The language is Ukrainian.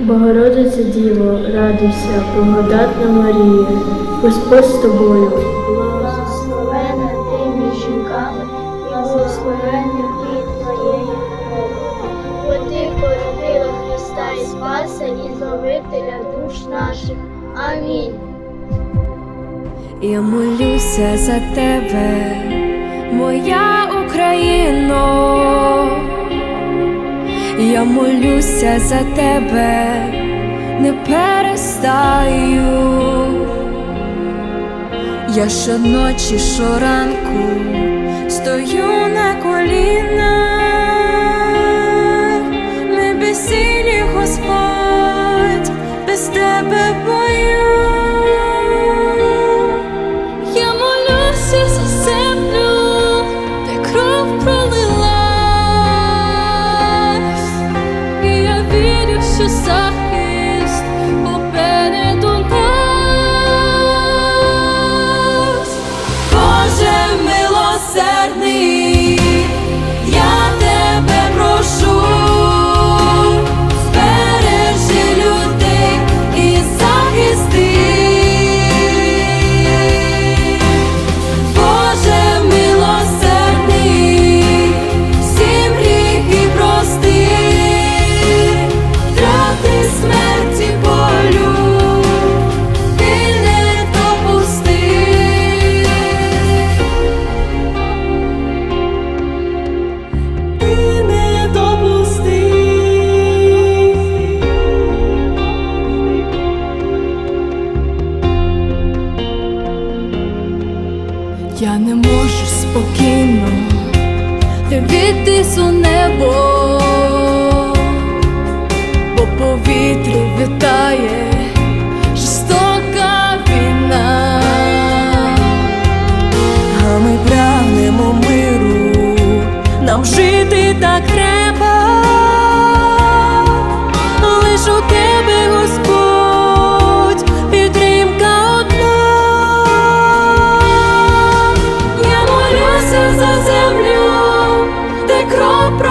Богородиця Діво, радуйся, благодатна Марія, Господь з тобою. Благословена ти між жінками, і благословенний плід твоєї крові. Бо ти породила Христа і Спаса, і Збавителя душ наших. Амінь. Я молюся за тебе, моя Україно. Я молюся за тебе, не перестаю. Я щоночі, щоранку стою на колінах, ми безсилі, Господь, без тебе бою. Я не можу спокійно дивитись у небо, бо повітря вітає жорстока війна, а ми прагнемо миру, нам жити. pro